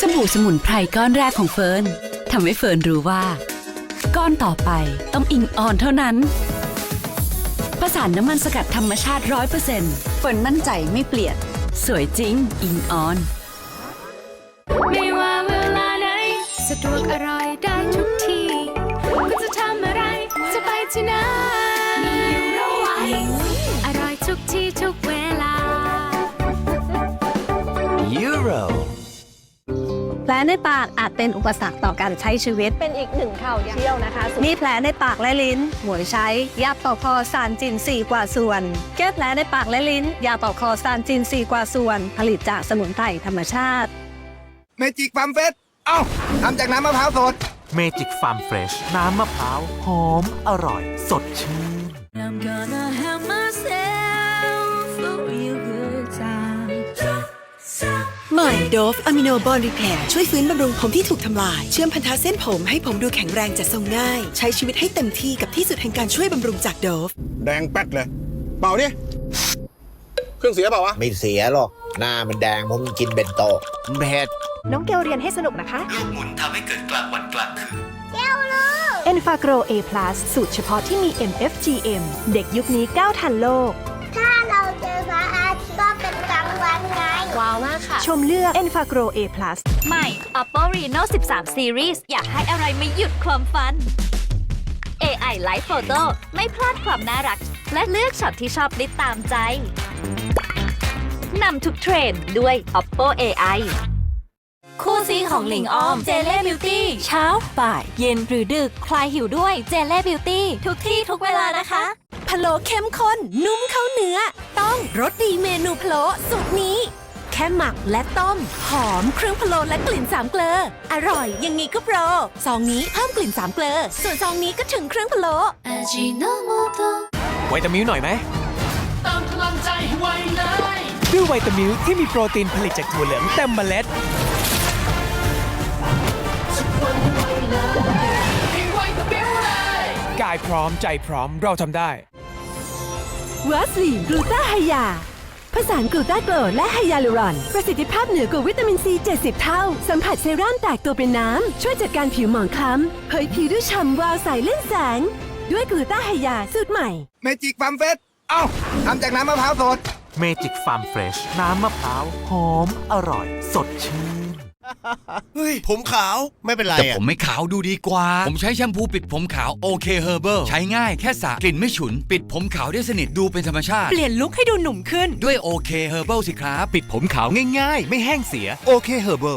สบู่สมุนไพรก้อนแรกของเฟิร์นทำให้เฟิร์นรู้ว่า ก้อนต่อไปต้องอิงออนเท่านั้นประสานน้ำมันสกัดธรรมชาติร้อยเปอร์เซ็นต์เฟิร์นมั่นใจไม่เปลี่ยน สวยจริง อิงออน ไม่ว่าเวลาไหนสะดวกอร่อยได้ทุกที่คุณจะทำอะไร จะไปที่ไหนมีอยู่ระหว่างอร่อยทุกที่ทุกเวลา Euro แผ ลในปากอาจเป็นอุปสรรคต่อการใช้ชีวิต เป็นอีกหนึ่งข่าวเที่ยวนะคะมีแผลในปากและลิ้น หมวยใช้ ยาปอกคอซานจิน 4 กว่าส่วน แก้แผลในปากและลิ้น ยาปอกคอซานจิน 4 กว่าส่วน ผลิตจากสมุนไพรธรรมชาติ เมจิกฟาร์มเฟสเอ้าทำจากน้ำมะพร้าวสด เมจิกฟาร์มเฟรชน้ำมะพร้าวหอมอร่อย สดชื่น I'm gonna have myself a real good time ให ม่โดฟอะมิโนบอลรีแพร์ช่วยฟื้นบำรุงผมที่ถูกทำลาย เชื่อมพันธะเส้นผมให้ผมดูแข็งแรงจัดทรงง่าย ใช้ชีวิตให้เต็มที่กับที่สุดแห่งการช่วยบำรุงจากโดฟ แดงแป๊ดเลย เป่าดิ เครื่องเสียเปล่าวะ ไม่เสียหรอก หน้ามันแดงเพราะมันกินเบนโตะเผ็ดน้องเกลเรียนให้สนุกนะคะ ลูกหมุนทำให้เกิดกลางวันกลางคืน e n f a g r o A+ สูตรเฉพาะที่มี MFGM เด็กยุคนี้ก้าวทันโลก ว้าวมากค่ะ ชมเลือก e n f a g r o A+ ใหม่ Oppo Reno 13 Series อยากให้อะไรไม่หยุดความฟัน AI Live Photo ไม่พลาดความน่ารัก และเลือกช็อตที่ชอบได้ตามใจ นำทุกเทรนด์ด้วย Oppo AI คู่ซีของหลิงออม เจเล่บิวตี้ เช้า บ่าย เย็นหรือดึกคลายหิวด้วยเจเล่บิวตี้ ทุกที่ทุกเวลานะคะพะโล้เข้มข้นนุ่มเข้าเนื้อ ต้องรสดีเมนูพะโล้สูตรนี้แค่หมักและต้ม หอมเครื่องพะโล้และกลิ่นสามเกลอ อร่อยอย่างนี้ก็โปร ซองนี้เพิ่มกลิ่นสามเกลอ ส่วนซองนี้ก็ถึงเครื่องพะโล้ไวตามิลหน่อยไหมตามกำลังใจให้ไวเลยด้วยไวตามิลที่มีโปรตีนผลิตจากถั่วเหลืองเต็มเมล็ดกายพร้อมใจพร้อมเราทำได้วาสลีนกลูตาไฮยา ผสานกลูตาโกรและไฮยาลูรอน ประสิทธิภาพเหนือกว่าวิตามินซี 70 เท่า สัมผัสเซรั่มแตกตัวเป็นน้ำ ช่วยจัดการผิวหมองคล้ำเผยผิวด้วยฉ่ำวาวใสเล่นแสง ด้วยกลูตาไฮยาสูตรใหม่ เมจิกฟาร์มเฟสเอ้าทำจากน้ำมะพร้าวสด เมจิกฟาร์มเฟรชน้ำมะพร้าว หอม อร่อย สดชื่น เฮ้ย ผมขาวไม่เป็นไรแต่อะผมไม่ขาวดูดีกว่า ผมใช้แชมพูปิดผมขาวโอเคเฮอร์เบิใช้ง่ายแค่สระกลิ่นไม่ฉุน ปิดผมขาวได้สนิทดูเป็นธรรมชาติ เปลี่ยนลุคให้ดูหนุ่มขึ้น ด้วยโอเคเฮอร์เบิสิครับ ปิดผมขาวง่ายๆ ไม่แห้งเสีย โอเคเฮอร์เบิ